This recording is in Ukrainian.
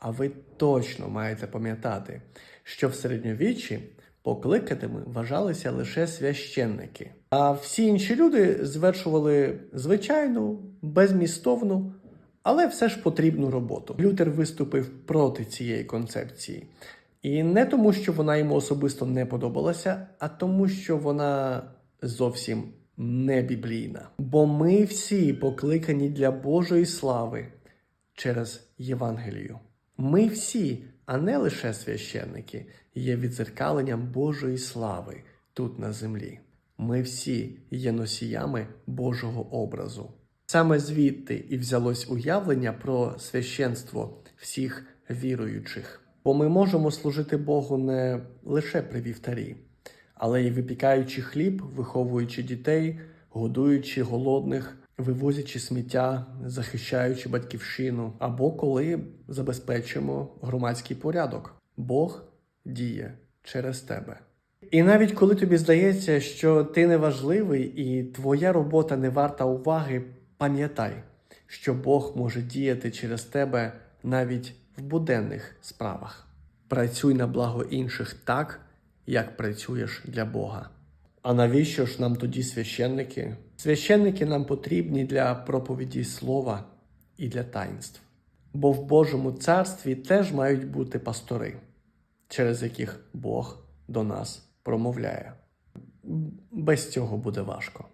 А ви точно маєте пам'ятати, що в середньовіччі покликатими вважалися лише священники, а всі інші люди звершували звичайну, безмістовну, але все ж потрібну роботу. Лютер виступив проти цієї концепції. І не тому, що вона йому особисто не подобалася, а тому, що вона зовсім не біблійна. Бо ми всі покликані для Божої слави через Євангелію. Ми всі, а не лише священники, є відзеркаленням Божої слави тут на землі. Ми всі є носіями Божого образу. Саме звідти і взялось уявлення про священство всіх віруючих. Бо ми можемо служити Богу не лише при вівтарі, але й випікаючи хліб, виховуючи дітей, годуючи голодних, вивозячи сміття, захищаючи батьківщину, або коли забезпечуємо громадський порядок. Бог діє через тебе. І навіть коли тобі здається, що ти неважливий і твоя робота не варта уваги, пам'ятай, що Бог може діяти через тебе навіть в буденних справах. Працюй на благо інших так, як працюєш для Бога. А навіщо ж нам тоді священники? Священники нам потрібні для проповіді слова і для таїнств. Бо в Божому царстві теж мають бути пастори, через яких Бог до нас промовляє. Без цього буде важко.